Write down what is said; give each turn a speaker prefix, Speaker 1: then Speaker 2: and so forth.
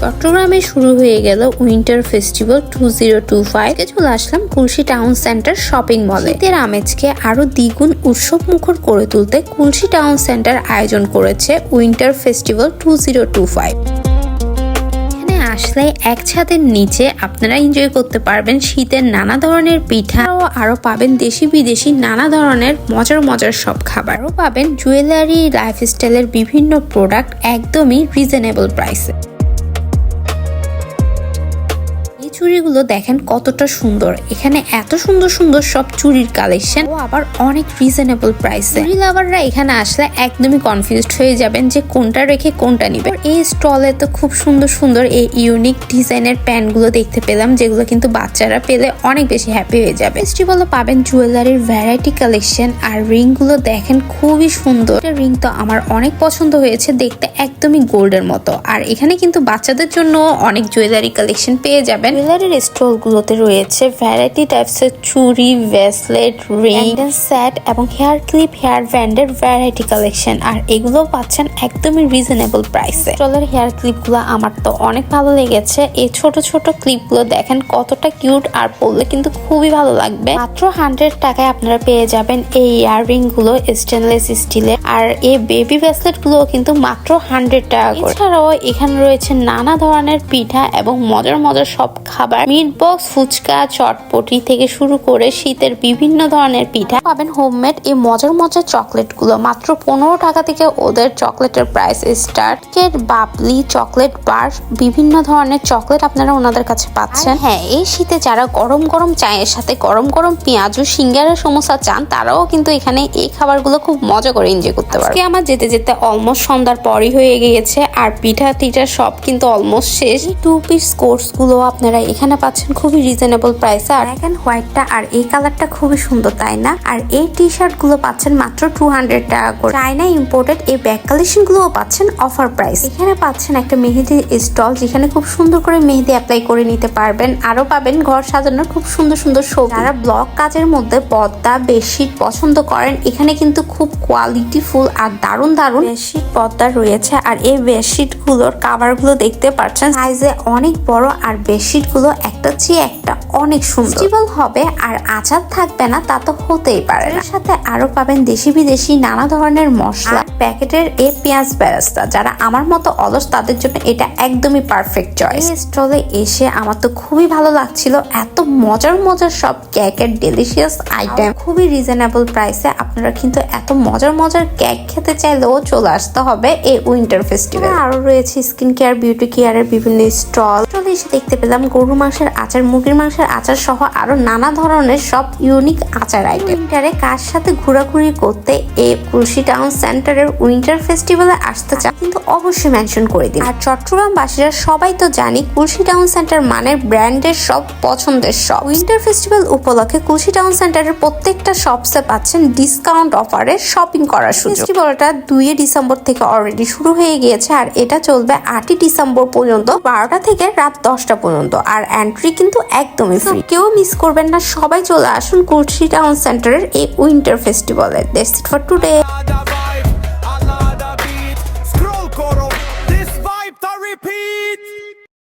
Speaker 1: চট্টগ্রামে শুরু হয়ে গেল winter festival two zero two five. চলে আসলাম কুলসি টাউন সেন্টার শপিং মলে। শীতের আমেজকে আরও দ্বিগুণ উৎসব মুখর করে তুলতে কুলসি টাউন সেন্টার আয়োজন করেছে winter festival two zero two five. আসলে এক ছাদের নিচে আপনারা এনজয় করতে পারবেন শীতের নানা ধরনের পিঠা ও আরও পাবেন দেশি বিদেশি নানা ধরনের মজার মজার সব খাবার। আরও পাবেন জুয়েলারি লাইফস্টাইলের বিভিন্ন প্রোডাক্ট একদমই রিজনেবল প্রাইসে চুড়িগুলো দেখেন কতটা সুন্দর। এখানে এত সুন্দর সুন্দর সব চুড়ির কালেকশন ও আবার অনেক রিজনেবল প্রাইসে চুড়ি লাভাররা এখানে আসলে একদমই কনফিউজড হয়ে যাবেন যে কোনটা রেখে কোনটা নিবে এই স্টলে তো খুব সুন্দর সুন্দর এই ইউনিক ডিজাইনের প্যান্টগুলো দেখতে পেলাম, যেগুলো কিন্তু বাচ্চারা পেলে অনেক বেশি হ্যাপি হয়ে যাবে। ফেস্টিভ্যালে পাবেন জুয়েলারির ভ্যারাইটি কালেকশন আর রিংগুলো দেখেন খুবই সুন্দর। রিং তো আমার অনেক পছন্দ হয়েছে, দেখতে একদমই গোল্ডের মতো। আর এখানে কিন্তু বাচ্চাদের জন্য অনেক জুয়েলারি কালেকশন পেয়ে যাবেন। জুয়েলারির স্টল গুলোতে রয়েছে ভ্যারাইটি টাইপস এর চুড়ি ভেসলেট রিং সেট এবং হেয়ার ক্লিপ হেয়ার ব্যান্ডের ভ্যারাইটি কালেকশন আর এগুলো পাচ্ছেন একদমই রিজনেবল প্রাইসে স্টলের হেয়ার ক্লিপগুলো আমার তো অনেক ভালো লেগেছে। এই ছোট ছোট ক্লিপগুলো দেখেন কতটা কিউট আর পরলে কিন্তু খুবই ভালো লাগবে। মাত্র হান্ড্রেড টাকায় আপনারা পেয়ে যাবেন এই ইয়াররিংগুলো স্টেনলেস স্টিলের আর এই বেবি ব্রেসলেটগুলো কিন্তু মাত্র হান্ড্রেড টাকা এছাড়াও এখানে রয়েছে নানা ধরনের পিঠা এবং মজার মজার সব খাবার মিট বক্স ফুচকা চটপটি থেকে শুরু করে শীতের বিভিন্ন ধরনের পিঠা পাবেন হোমমেড এই মজার মজার চকলেটগুলো মাত্র পনেরো টাকা থেকে ওদের চকলেটের প্রাইস স্টার্ট কেট বাবলি চকলেট বার বিভিন্ন ধরনের চকলেট আপনারা ওনাদের কাছে পাচ্ছেন। হ্যাঁ এই শীতে যারা গরম গরম চায়ের সাথে গরম গরম পেঁয়াজ ও সিঙ্গারের সমস্যা চান তারাও কিন্তু এখানে এই খাবারগুলো খুব মজা করে এনজয় করতে আজকে আমার যেতে যেতে অলমোস্ট সন্ধ্যার পরই হয়ে গিয়েছে আর পিঠা টিঠা সব কিন্তু অলমোস্ট শেষ। টু পিস কোর্সগুলো আপনারা এখানে পাচ্ছেন খুবই রিজনেবল প্রাইসে আর ব্ল্যাক হোয়াইটটা আর এই কালারটা খুবই সুন্দর, তাই না? আর এই টি শার্টগুলো পাচ্ছেন মাত্র টু হান্ড্রেড টাকা করে। চাইনা ইম্পোর্টেড এই ব্যাগ কালেকশনগুলো পাচ্ছেন অফার প্রাইস এখানে পাচ্ছেন একটা মেহেদি স্টল যেখানে খুব সুন্দর করে মেহেদি অ্যাপ্লাই করে নিতে পারবেন। আরও পাবেন ঘর সাজানোর খুব সুন্দর সুন্দর শো যারা ব্লক কাজের মধ্যে পর্দা বেডশিট পছন্দ করেন, এখানে কিন্তু খুব কোয়ালিটিফুল আর দারুণ দারুণ বেডশিট পর্দা রয়েছে। আর এই বেডশিটগুলোর কাভারগুলো দেখতে পাচ্ছেন। সাইজে অনেক বড় আর বেডশিটগুলো একটা চেয়ে একটা অনেক সুন্দর। হবে আর আচার থাকবে না তা তো হতেই পারে না। এর সাথে আরও পাবেন দেশি বিদেশি নানা ধরনের মশলা। প্যাকেটের এ পেঁয়াজ বেরাস্তা যারা আমার মতো অলস তাদের জন্য এটা একদমই পারফেক্ট চয়েস এই স্টলে এসে আমার তো খুবই ভালো লাগছিল। এত মজার মজার সব কেকের ডেলিশিয়াস আইটেম খুবই রিজনেবল প্রাইসে আপনারা কিন্তু এত মজার মজার কেক খেতে চাইলেও চলে আসতে হবে এই উইন্টার ফেস্টিভ্যাল আরও রয়েছে স্কিন কেয়ার বিউটি কেয়ারের বিভিন্ন স্টল চলে এসে দেখতে পেলাম গরু মাংসের আচার, মুরগির মাংসের আচার সহ আরও নানা ধরনের সব ইউনিক আচার আইটেম উইন্টারে কার সাথে ঘোরাঘুরি করতে এই কুলসি টাউন সেন্টারের উইন্টার ফেস্টিভ্যালে আসতে চান, কিন্তু অবশ্যই মেনশন করে দিন। আর চট্টগ্রামবাসীরা সবাই তো জানি কুলসি টাউন সেন্টার মানের ব্র্যান্ডের সব পছন্দের সব উইন্টার ফেস্টিভ্যাল উপলক্ষে কুলসি টাউন সেন্টারের প্রত্যেকটা শপসে পাচ্ছেন ডিসকাউন্ট অফারে শপিং করার সুযোগ। ফেস্টিভ্যালটা দুই ডিসেম্বর থেকে অলরেডি শুরু হয়ে গিয়েছে, আর এটা চলবে আটই ডিসেম্বর পর্যন্ত বারোটা থেকে রাত দশটা পর্যন্ত। আর এন্ট্রি কিন্তু একদমই ফ্রি কেউ মিস করবেন না। সবাই চলে আসুন কুলসি টাউন সেন্টারের এই উইন্টার ফেস্টিভ্যালে দ্যাটস ইট ফর টুডে